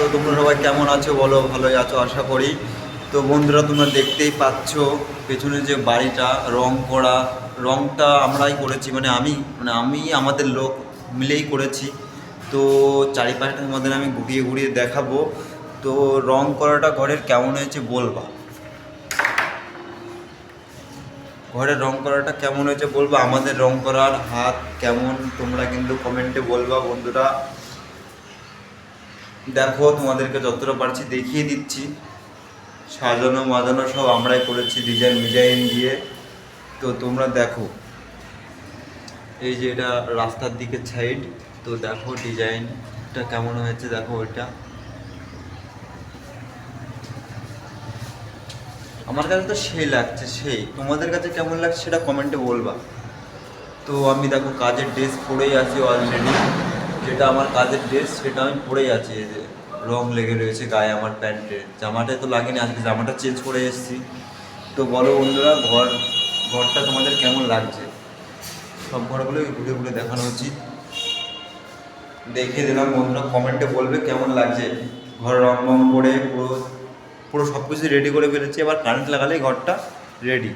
তো তোমরা সবাই কেমন আছো বলো, ভালোই আছো, আশা করি। তো বন্ধুরা, তোমরা দেখতেই পাচ্ছ পেছনে যে বাড়িটা, রং করা, রংটা আমরাই করেছি মানে আমি মানে আমি, আমাদের লোক মিলেই করেছি। তো চারিপাশটা তোমাদের আমি ঘুরিয়ে ঘুরিয়ে দেখাবো। তো রং করাটা ঘরের কেমন হয়েছে বলবা? ঘরের রং করাটা কেমন হয়েছে বলবা? আমাদের রং করার হাত কেমন? তোমরা কিন্তু কমেন্টে বলবা বন্ধুরা। দেখো, তোমাদেরকে যতটা পারছি দেখিয়ে দিচ্ছি। সাজানো মাজানো সব আমরাই করেছি ডিজাইন ডিজাইন দিয়ে। তো তোমরা দেখো, এই যে এটা রাস্তার দিকে সাইড তো দেখো ডিজাইনটা কেমন হয়েছে, দেখো ওইটা। আমার কাছে তো সেই লাগছে, সেই। তোমাদের কাছে কেমন লাগছে সেটা কমেন্টে বলবা। তো আমি দেখো কাজের ড্রেস পরেই আছি অলরেডি যেটা আমার কাজের ড্রেস সেটা আমি পরেই আছি রং লেগে রয়েছে, গায়ে আমার প্যান্টে। জামাটা তো লাগেনি, আজকে জামাটা চেঞ্জ করে এসেছি। তো বলো বন্ধুরা, ঘর, ঘরটা তোমাদের কেমন লাগছে? সব ঘরগুলোই ঘুরে ঘুরে দেখানো উচিত। দেখে দিলাম, বন্ধুরা কমেন্টে বলবে কেমন লাগছে। ঘর রং রং করে পুরো পুরো সব কিছু রেডি করে ফেলেছি, এবার কারেন্ট লাগালেই ঘরটা রেডি